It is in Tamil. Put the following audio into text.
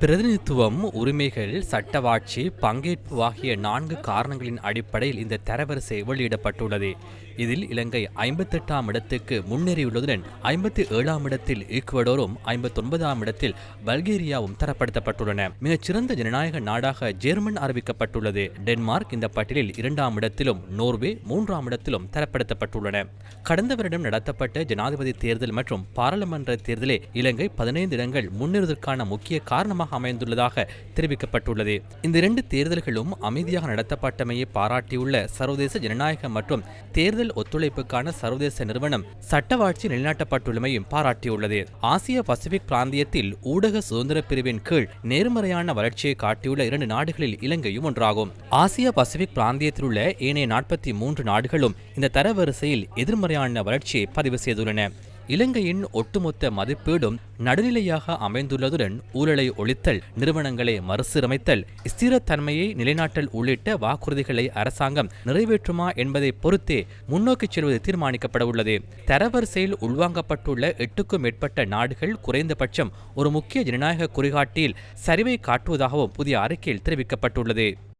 பிரதிநிதித்துவம் உரிமைகள் சட்டவாட்சி பங்கேற்பு ஆகிய நான்கு காரணங்களின் அடிப்படையில் இந்த தரவரிசை வெளியிடப்பட்டுள்ளது. இதில் இலங்கை ஐம்பத்தெட்டாம் இடத்துக்கு முன்னேறியுள்ளதுடன் ஐம்பத்தி ஏழாம் இடத்தில் ஈக்குவடோரும் ஐம்பத்தொன்பதாம் இடத்தில் பல்கேரியாவும் தரப்படுத்தப்பட்டுள்ளன. மிகச்சிறந்த ஜனநாயக நாடாக ஜெர்மன் அறிவிக்கப்பட்டுள்ளது. டென்மார்க் இந்த பட்டியலில் இரண்டாம் இடத்திலும் நோர்வே மூன்றாம் இடத்திலும் தரப்படுத்தப்பட்டுள்ளன. கடந்த வருடம் நடத்தப்பட்ட ஜனாதிபதி தேர்தல் மற்றும் பாராளுமன்ற தேர்தலே இலங்கை பதினைந்து இடங்கள் முன்னேறுவதற்கான முக்கிய காரணமாக அமைந்துள்ளதாக தெரிவிக்கப்பட்டுள்ளது. இந்த இரண்டு தேர்தல்களும் அமைதியாக நடத்தப்பட்டமையை பாராட்டியுள்ள சர்வதேச ஜனநாயக மற்றும் தேர்தல் ஒத்துழைப்புக்கான சர்வதேச நிறுவனம் சட்டவாட்சி நிலைநாட்டப்பட்டுள்ளமையும் பாராட்டியுள்ளது. ஆசிய பசிபிக் பிராந்தியத்தில் ஊடக சுதந்திர பிரிவின் கீழ் நேர்மறையான வளர்ச்சியை காட்டியுள்ள இரண்டு நாடுகளில் இலங்கையும் ஒன்றாகும். ஆசிய பசிபிக் பிராந்தியத்தில் உள்ள ஏனைய நாற்பத்தி மூன்று நாடுகளும் இந்த தரவரிசையில் எதிர்மறையான வளர்ச்சியை பதிவு செய்துள்ளன. இலங்கையின் ஒட்டுமொத்த மதிப்பீடும் நடுநிலையாக அமைந்துள்ளதுடன் ஊழலை ஒழித்தல் நிறுவனங்களை மறுசீரமைத்தல் ஸ்திரத்தன்மையை நிலைநாட்டல் உள்ளிட்ட வாக்குறுதிகளை அரசாங்கம் நிறைவேற்றுமா என்பதை பொறுத்தே முன்னோக்கிச் செல்வது தீர்மானிக்கப்பட உள்ளது தரவரிசையில் உள்வாங்கப்பட்டுள்ள எட்டுக்கும் மேற்பட்ட நாடுகள் குறைந்தபட்சம் ஒரு முக்கிய ஜனநாயக குறிகாட்டியில் சரிவை காட்டுவதாகவும் புதிய அறிக்கையில் தெரிவிக்கப்பட்டுள்ளது.